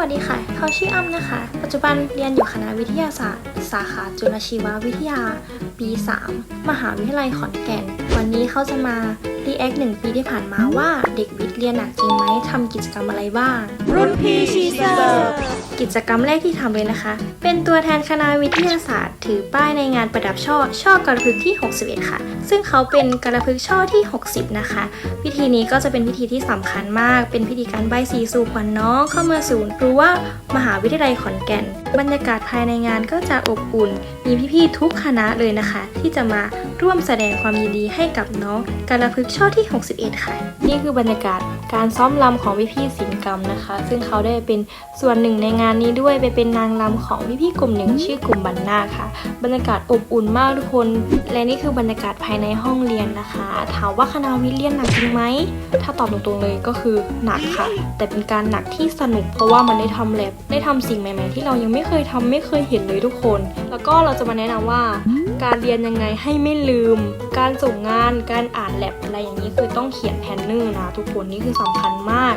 วัสดีค่ะ เขาชื่ออ้ำนะคะ ปัจจุบันเรียนอยู่คณะวิทยาศาสตร์ สาขาจุลชีววิทยา ปี 3 มหาวิทยาลัยขอนแก่น วันนี้เขาจะมารีแอคหนึ่งปีที่ผ่านมาว่าเด็กวิทย์เรียนหนักจริงไหมทำกิจกรรมอะไรบ้าง รุ่นพี่ชีเสิร์ กิจกรรมแรกที่ทำเลยนะคะ เป็นตัวแทนคณะวิทยาศาสตร์ ถือป้ายในงานประดับช่อ ช่อกระพึกที่ 61 ค่ะ ซึ่งเขาเป็นกระพึกช่อที่ 60 นะคะ พิธีนี้ก็จะเป็นพิธีที่สำคัญมาก เป็นพิธีการใบสีสู่ขวัญน้องเข้ามาสู่รู้ว่ามหาวิทยาลัยขอนแก่น บรรยากาศภายในงานก็จะอบอุ่น มีพี่ๆทุกคณะเลยนะคะ ที่จะมาร่วมแสดงความยินดีให้กับน้องกระพึกช่อที่ 61 ค่ะ นี่คือบรรยากาศการซ้อมรำของพี่ๆศิลปกรรมนะคะ ซึ่งเขาได้เป็นส่วนหนึ่งในงานานนี้ด้วยไปเป็นนางรำของพี่ๆกลุ่มหนึ่งชื่อกลุ่มบันนาค่ะ บรรยากาศอบอุ่นมากทุกคน และนี่คือบรรยากาศภายในห้องเรียนนะคะ ถามว่าคณะวิทย์เรียนหนักจริงไหมถ้าตอบตรงๆเลยก็คือหนักค่ะ แต่เป็นการหนักที่สนุกเพราะว่ามันได้ทำแลบได้ทำสิ่งใหม่ ๆ ที่เรายังไม่เคยทำไม่เคยเห็นเลยทุกคน แล้วก็เราจะมาแนะนำว่า การเรียนยังไงให้ไม่ลืม การส่งงานการอ่านแลบอะไรอย่างนี้คือต้องเขียนแพนเนอร์นะทุกคนนี่คือสำคัญมาก